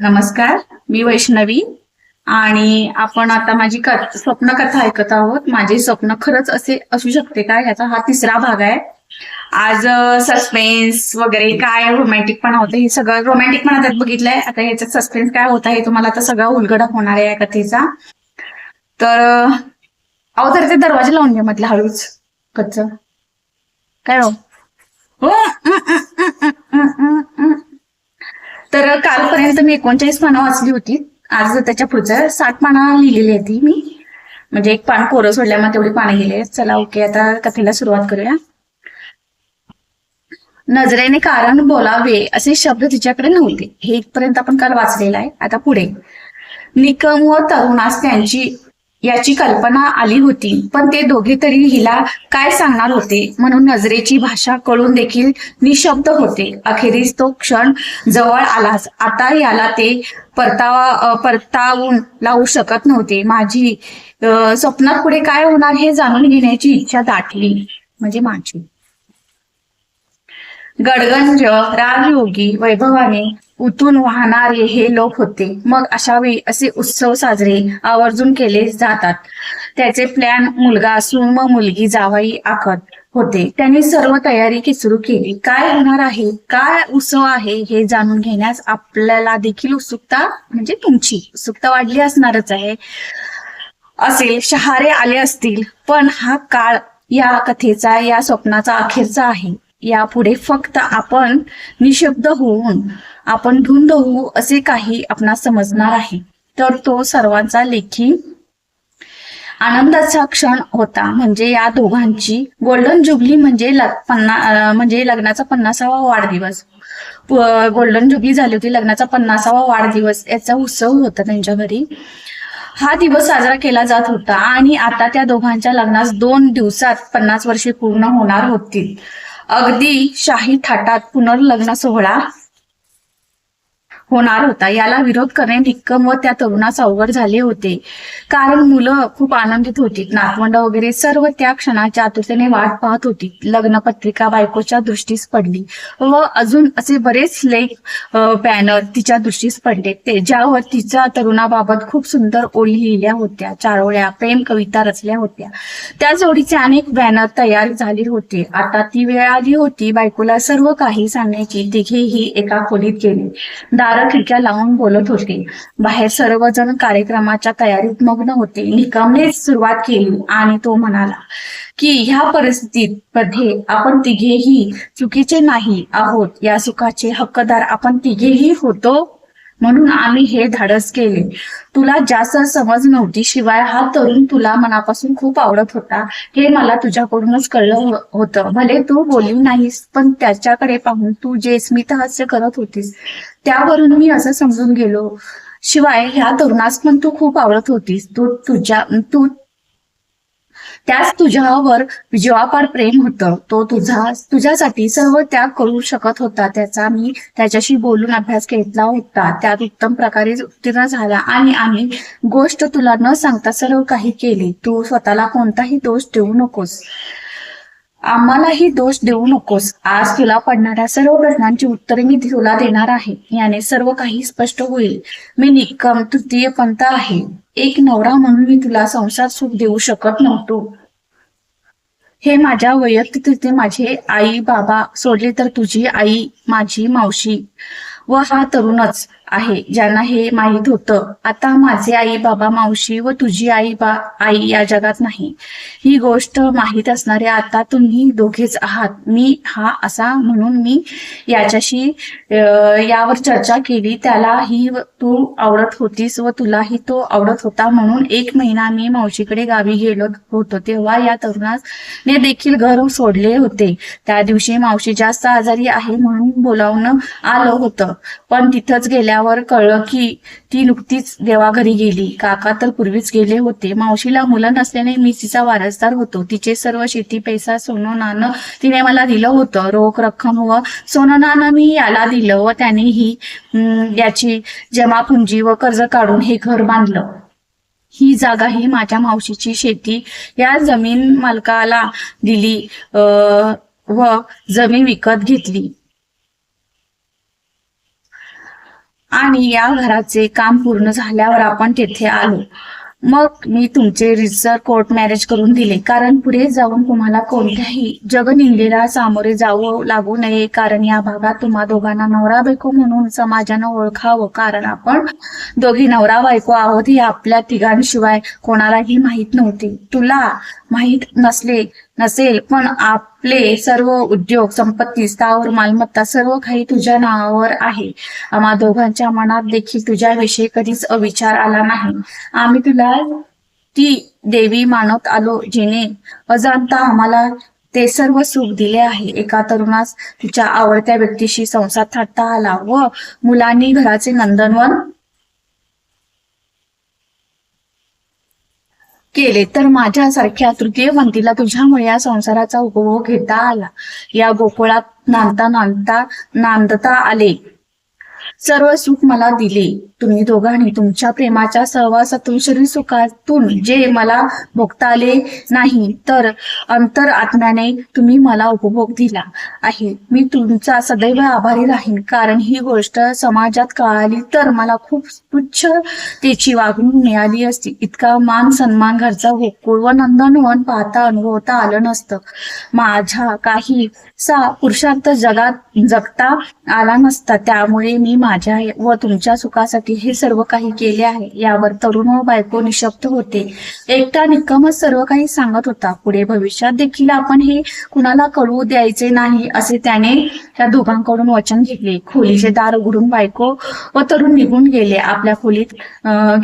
नमस्कार मी वैष्णवी आणि आपण आता माझी स्वप्न कथा ऐकत आहोत. माझे स्वप्न खरंच असे असू शकते का? याचा हा तिसरा भाग आहे. आज सस्पेन्स वगैरे काय रोमॅन्टिक पण होतं हे सगळं रोमॅन्टिक पण आता बघितलंय. आता याच्यात सस्पेन्स काय होत आहे तुम्हाला आता सगळा उलगडा होणार आहे या कथेचा. तर अहो तर ते दरवाजा लावून घ्या म्हटलं हळूच. कच्च. काय हो, हो. तर कालपर्यंत मी एकोणचाळीस पानं वाचली होती. आज त्याच्या पुढचं साठ पानं लिहिलेली आहे ती मी. म्हणजे एक पान कोरं सोडल्यामुळे तेवढी पानं गेले चला ओके आता कथेला सुरुवात करूया. नजरेने कारण बोलावे असे शब्द तिच्याकडे नव्हते. हे इथपर्यंत आपण काल वाचलेलं आहे. आता पुढे. निकम व तरुणास त्यांची याची कल्पना आली होती. पण ते दोघे तरी हिला काय सांगणार होते? म्हणून नजरेची भाषा कळून देखील निशब्द होते. अखेरीस तो क्षण जवळ आलाच. आता याला ते परतावा परतावून लावू शकत नव्हते. माझी स्वप्नात पुढे काय होणार हे जाणून घेण्याची इच्छा दाटली. म्हणजे माझी. गडगंज राजयोगी वैभवाने उतून वाहणारे हे लोक होते. मग अशा वेळी असे उत्सव साजरे आवर्जून केले जातात. त्याचे प्लॅन मुलगा असून व मुलगी जावाई आखत होते. त्यांनी सर्व तयारी की सुरू केली. काय होणार आहे? काय उत्सव आहे? हे जाणून घेण्यास आपल्याला देखील उत्सुकता म्हणजे तुमची उत्सुकता वाढली असणारच आहे. असेल शहारे आले असतील. पण हा काळ या कथेचा या स्वप्नाचा अखेरचा आहे. यापुढे फक्त आपण निशब्द होऊन आपण धुंद होऊ असे काही आपणास समजणार आहे. तर तो सर्वांचा लेखी आनंदाचा क्षण होता. म्हणजे या दोघांची गोल्डन जुबली म्हणजे पन्ना म्हणजे लग्नाचा पन्नासावा वाढदिवस. गोल्डन जुबली झाली होती लग्नाचा पन्नासावा वाढदिवस. याचा उत्सव होता त्यांच्या घरी. हा दिवस साजरा केला जात होता आणि आता त्या दोघांच्या लग्नास दोन दिवसात पन्नास वर्षे पूर्ण होणार होती. अगदी शाही थाटात पुनर्लग्न सोहळा. होणार होता. याला विरोध करणे निक्कम व त्या तरुणास अवघड झाले होते. कारण मुलं खूप आनंदित होती. नातवंड वगैरे सर्व त्या क्षणाच्या आतुरतेने वाट पाहत होती. लग्न पत्रिका बायकोच्या दृष्टीस पडली व अजून असे बरेच लेख बॅनर तिच्या दृष्टीस पडले. ते ज्यावर तिच्या तरुणाबाबत खूप सुंदर ओळी लिहिल्या होत्या. चारोळ्या प्रेम कविता रचल्या होत्या. त्या जोडीचे अनेक बॅनर तयार झाले होते. आता ती वेळ आली होती बायकोला सर्व काही सांगण्याची तिघेही एका खोलीत गेले. दार खिडक्या लावून बोलत होते. बाहेर सर्वजण कार्यक्रमाच्या तयारीत मग्न होते. निकमनेच सुरुवात केली आणि तो म्हणाला की ह्या परिस्थितीत मध्ये आपण तिघेही चुकीचे नाही आहोत. या सुखाचे हक्कदार आपण तिघेही होतो. म्हणून आम्ही हे धाडस केले. तुला जास्त समज नव्हती शिवाय हा तरुण तुला मनापासून खूप आवडत होता. हे मला तुझ्याकडूनच कळलं हो- होतं. भले तू बोलली नाहीस पण त्याच्याकडे पाहून तू जे स्मितहास्य करत होतीस त्यावरून मी असं समजून गेलो. शिवाय ह्या तरुणास पण तू खूप आवडत होतीस. तू तुझ्या तू त्याच तुझ्यावर जीवापाड प्रेम होतं. तो तुझा तुझ्यासाठी सर्व त्याग करू शकत होता. त्याचा मी त्याच्याशी बोलून अभ्यास घेतला होता. त्यात उत्तम प्रकारे उत्तीर्ण झाला आणि आम्ही गोष्ट तुला न सांगता सर्व काही केली. तू स्वतःला कोणताही दोष देऊ नकोस. आम्हालाही दोष देऊ नकोस. आज तुला पडणाऱ्या सर्व प्रश्नांची उत्तरे मी तुला देणार आहे. याने सर्व काही स्पष्ट होईल. मी निकम तृतीय पंथ आहे. एक नवरा म्हणून मी तुला संसार सुख देऊ शकत नव्हतो. हे माझ्या वैयक्तिक माझे आई बाबा सोडले तर तुझी आई माझी मावशी व हा तरुणच. आहे ज्यांना हे माहीत होतं. आता माझे आई बाबा मावशी व तुझी आई बा आई या जगात नाही. ही गोष्ट माहीत असणारे आता तुम्ही दोघेच आहात. मी हा असा म्हणून मी याच्याशी यावर चर्चा केली. त्याला ही तू आवडत होतीस व तुलाही तो आवडत होता म्हणून एक महिना मी मावशीकडे गावी गेलो होतो. तेव्हा या तरुणाने देखील घर सोडले होते. त्या दिवशी मावशी जास्त आजारी आहे म्हणून बोलावणं आलं होतं. पण तिथंच गेल्या आल्यावर कळलं की ती नुकतीच देवाघरी गेली. काका तर पूर्वीच गेले होते. मावशीला मुलं नसल्याने मी तिचा वारसदार होतो. तिचे सर्व शेती पैसा सोनं नाणं तिने मला दिलं होतं. रोख रक्कम व सोनं नाणं मी याला दिलं व त्याने ही याची जमापुंजी व कर्ज काढून हे घर बांधलं. ही जागा ही माझ्या मावशीची शेती. या जमीन मालकाला दिली व जमीन विकत घेतली. आणि या घराचे काम पूर्ण झाल्यावर आपण तेथे आलो. मग मी तुमचे रिसर कोर्ट मॅरेज करून दिले. कारण पुढे जाऊन तुम्हाला कोणत्याही जगनिंदेला सामोरे जावं लागू नये. कारण या भागात तुम्हा दोघांना नवरा बायको म्हणून समाजानं ओळखावं. कारण आपण दोघी नवरा बायको आहोत ही आपल्या तिघांशिवाय कोणालाही माहीत नव्हती. तुला माहीत नसले नसेल पण आपले सर्व उद्योग संपत्ती स्थावर मालमत्ता सर्व काही तुझ्या नावावर आहे. आम्हा दोघांच्या मनात देखील तुझ्याविषयी कधीच अविचार आला नाही. आम्ही तुला ती देवी मानत आलो जिने अजाणता आम्हाला ते सर्व सुख दिले आहे. एका तरुणास तिच्या आवडत्या व्यक्तीशी संसार थाटता आला व मुलांनी घराचे नंदनवन केले तर माझ्यासारख्या तृतीयवंतीला तुझ्यामुळे या संसाराचा उपभोग घेता आला. या गोकुळात नांदता नांदता नांदता आले. सर्व सुख मला दिले. तुम्ही दोघांनी तुमच्या प्रेमाच्या सहवासातून शरीर सुखातून जे मला भोगता आले नाही तर अंतर आत्म्याने तुम्ही मला उपभोग दिला आहे. मी तुमचा सदैव आभारी राहीन कारण ही गोष्ट समाजात कळाली तर मला खूप तुच्छ त्याची वागणूक मिळाली असती. इतका मान सन्मान घरचा गोकुळ व नंदनवन पाहता अनुभवता आलं नसतं. माझ्या काही सा पुरुषार्थ जगात जगता आला नसता त्यामुळे मी माझ्या व तुमच्या सुखासाठी हे सर्व काही केले आहे. यावर तरुण व बायको निशब्द होते. एकटा निकमच सर्व काही सांगत होता. पुढे भविष्यात देखील आपण हे कुणाला कळवू द्यायचे नाही असे त्याने त्या दोघांकडून वचन घेतले. खोलीचे दार उघडून बायको व तरुण निघून गेले. आपल्या खोलीत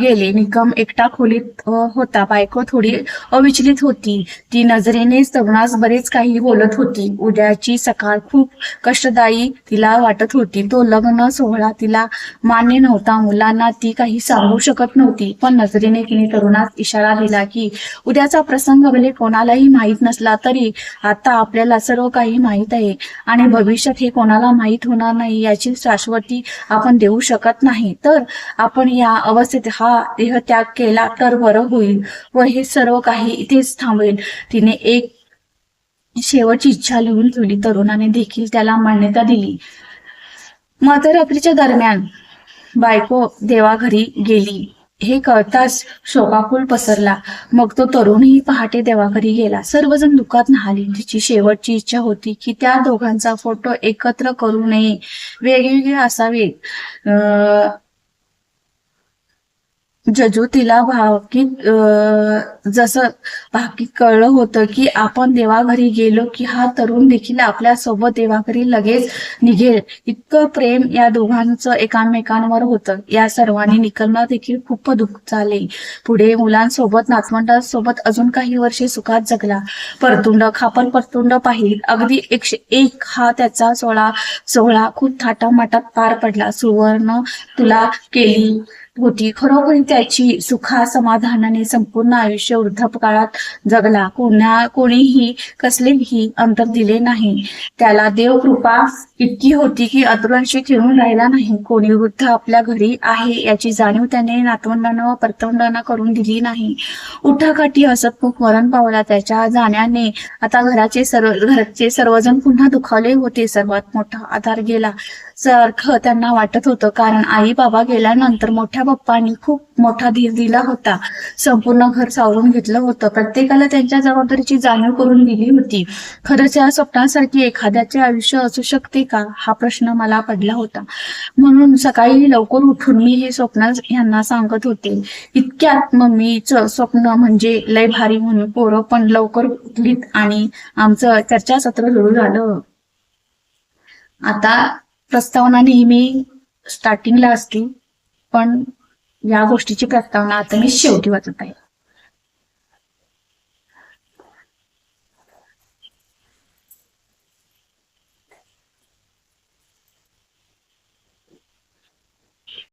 गेले. निकम एकटा खोलीत होता. बायको थोडी अविचलित होती. ती नजरेने तरुणास बरेच काही बोलत होती. उद्याची सकाळ खूप कष्टदायी तिला वाटत होती. तो लग्न सोहळा तिला मान्य नव्हता. मुलांना ती काही सांगू शकत नव्हती. पण नजरेने तिने तरुणास इशारा दिला की उद्याचा प्रसंग भले कोणालाही माहीत नसला तरी आता आपल्याला सर्व काही माहीत आहे आणि भविष्यात हे कोणाला माहीत होणार नाही याची शाश्वती आपण देऊ शकत नाही. तर आपण या अवस्थेत हा देह त्याग केला तर बरं होईल व हे सर्व काही इथेच थांबेल तिने एक शेवटची इच्छा लिहून ठेवली. तरुणाने देखील त्याला मान्यता दिली. मध्यरात्रीच्या दरम्यान बायको देवाघरी गेली. हे कळताच शोकाकुल पसरला. मग तो तरुणही पहाटे देवाघरी गेला. सर्वजण दुःखात न्हाली. तिची शेवटची इच्छा होती की त्या दोघांचा फोटो एकत्र करू नये. वेगवेगळे असावेत. अं, जजू तिला भावकीत जसं भाकीत कळलं होतं की आपण देवाघरी गेलो की हा तरुण देखील आपल्यासोबत देवाघरी लगेच निघेल. इतकं प्रेम या दोघांचं एकामेकांवर होतं. या सर्वांनी निकलना देखील खूप दुःख झाले. पुढे मुलांसोबत नातवंडांसोबत अजून काही वर्षे सुखात जगला. परतुंड खापर परतुंड पाहिल. अगदी एकशे एक हा त्याचा सोहळा सोहळा खूप थाटामाटात पार पडला. सुवर्ण तुला केली. होती. खरोखर त्याची सुखा समाधानाने संपूर्ण आयुष्य वृद्धापकाळात जगला. कोणा कोणीही कसलेही अंतर दिले नाही. त्याला देव कृपा इतकी होती की अतुलांशी खेळून राहिला नाही. कोणी वृद्ध आपल्या घरी आहे याची जाणीव त्याने नातवंडांना व परतवंडांना करून दिली नाही. उठाकाठी हसतमुख मरण पावला. त्याच्या जाण्याने आता घराचे सर्व घरचे सर्वजण पुन्हा दुखावले होते. सर्वात मोठा आधार गेला. सारखं त्यांना वाटत होतं. कारण आई बाबा गेल्यानंतर मोठ्या बाप्पांनी खूप मोठा धीर दिला होता. संपूर्ण घर सावरून घेतलं होतं. प्रत्येकाला त्यांच्या जबाबदारीची जाणीव करून दिली होती. खरंच या स्वप्नासारखी एखाद्याचे आयुष्य असू शकते का? हा प्रश्न मला पडला होता. म्हणून सकाळी लवकर उठून मी हे स्वप्न यांना सांगत होते. इतक्यात मम्मीचं स्वप्न म्हणजे लय भारी म्हणून पोरं पण लवकर उठलीत आणि आमचं चर्चासत्र सुरू झालं. आता प्रस्तावना नेहमी स्टार्टिंगला असते पण या गोष्टीची प्रस्तावना आता मी शेवटी वाचत आहे.